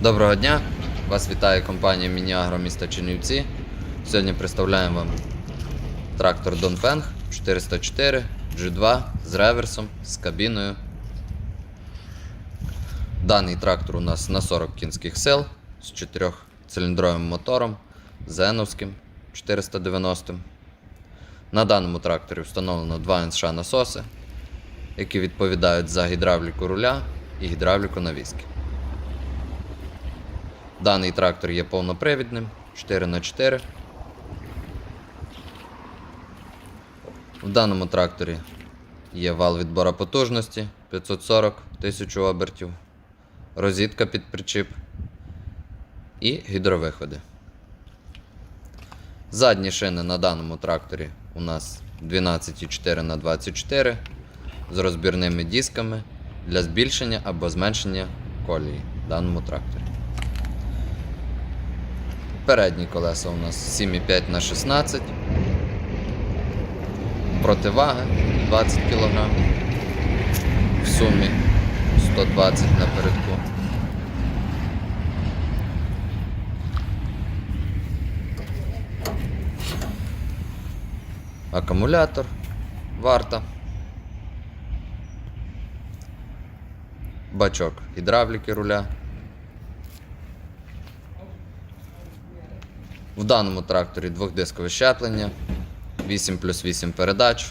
Доброго дня! Вас вітає компанія Мініагро міста Чернівці. Сьогодні представляємо вам трактор Донфенг 404 G2 з реверсом, з кабіною. Даний трактор у нас на 40 кінських сил з 4-циліндровим мотором, зеновським 490. На даному тракторі встановлено 2 НШ насоси, які відповідають за гідравліку руля і гідравліку навіски. Даний трактор є повнопривідним 4х4. В даному тракторі є вал відбора потужності 540 тисяч обертів, розітка під причіп і гідровиходи. Задні шини на даному тракторі у нас 12,4 на 24 з розбірними дисками для збільшення або зменшення колії в даному тракторі. Передні колеса у нас 7,5 на 16. Противага 20 кг. В сумі 120 напередку. Акумулятор, варта. Бачок гідравліки руля. В даному тракторі двохдискове щеплення, 8 плюс 8 передач.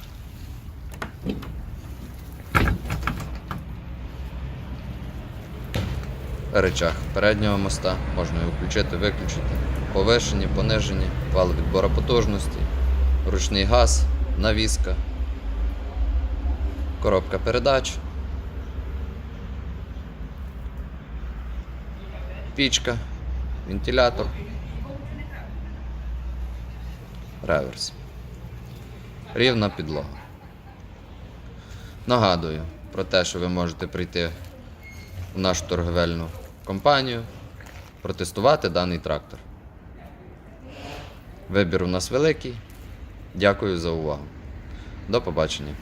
Речах переднього моста можна його включити, виключити. Повишені, понижені, вал відбора потужності, ручний газ, навіска, коробка передач, пічка, вентилятор. Реверс. Рівна підлога. Нагадую про те, що ви можете прийти в нашу торговельну компанію, протестувати даний трактор. Вибір у нас великий. Дякую за увагу. До побачення.